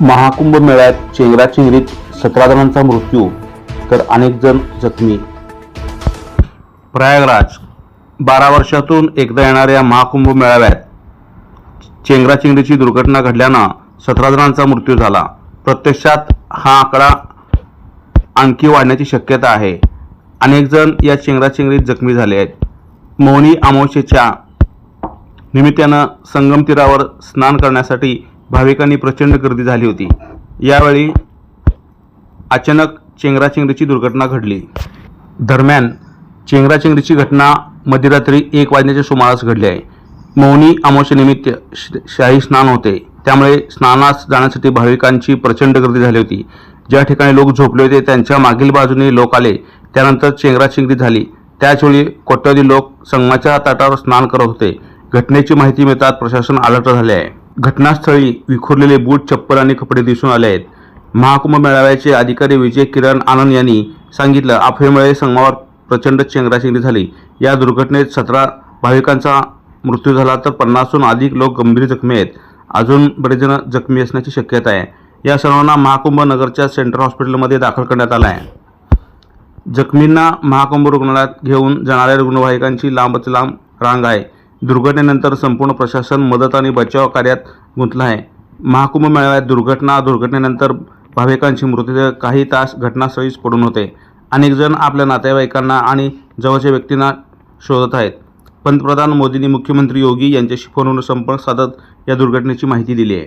महाकुंभ मेळ्यात चेंगराचेंगरीत सतरा जणांचा मृत्यू तर अनेक जण जखमी. प्रयागराज बारा वर्षातून एकदा येणाऱ्या महाकुंभ मेळाव्यात चेंगराचेंगरीची दुर्घटना घडल्यानं सतरा जणांचा मृत्यू झाला. प्रत्यक्षात हा आकडा आणखी वाढण्याची शक्यता आहे. अनेक जण या चेंगराचेंगरीत जखमी झाले आहेत. मौनी अमावस्येच्या निमित्तानं संगमतीरावर स्नान करण्यासाठी भाविकांनी प्रचंड गर्दी झाली होती. यावेळी अचानक चेंगराचेंगरीची दुर्घटना घडली. दरम्यान चेंगराचेंगरीची घटना मध्यरात्री एक वाजण्याच्या सुमारास घडली आहे. मौनी अमावस्येनिमित्त श- शाही स्नान होते. त्यामुळे स्नानास जाण्यासाठी भाविकांची प्रचंड गर्दी झाली होती. ज्या ठिकाणी लोक झोपले होते त्यांच्या मागील बाजूने लोक आले. त्यानंतर चेंगराचेंगरी झाली. त्याचवेळी कोट्यावधी लोक संगमाच्या ताटावर स्नान करत होते. घटनेची माहिती मिळतात प्रशासन अलर्ट झाले आहे. घटनास्थळी विखुरलेले बूट चप्पल आणि कपडे दिसून आले आहेत. महाकुंभ मेळाव्याचे अधिकारी विजय किरण आनंद यांनी सांगितलं अफवेमुळे संगमावर प्रचंड चेंगराचेंगरी झाली. या दुर्घटनेत सतरा भाविकांचा मृत्यू झाला तर पन्नासहून अधिक लोक गंभीर जखमी आहेत. अजून बरेचजण जखमी असण्याची शक्यता आहे. या सर्वांना महाकुंभ नगरच्या सेंट्रल हॉस्पिटलमध्ये दाखल करण्यात आला आहे. जखमींना महाकुंभ रुग्णालयात घेऊन जाणाऱ्या रुग्णवाहिकांची लांबच लांब रांग आहे. दुर्घटनेनंतर संपूर्ण प्रशासन मदत आणि बचाव कार्यात गुंतलं आहे. महाकुंभ मेळाव्यात दुर्घटना दुर्घटनेनंतर भाविकांची मृतदेह काही तास घटनास्थळीच पडून होते. अनेकजण आपल्या नातेवाईकांना आणि जवळच्या व्यक्तींना शोधत आहेत. पंतप्रधान मोदींनी मुख्यमंत्री योगी यांच्याशी फोनवरून संपर्क साधत या दुर्घटनेची माहिती दिली आहे.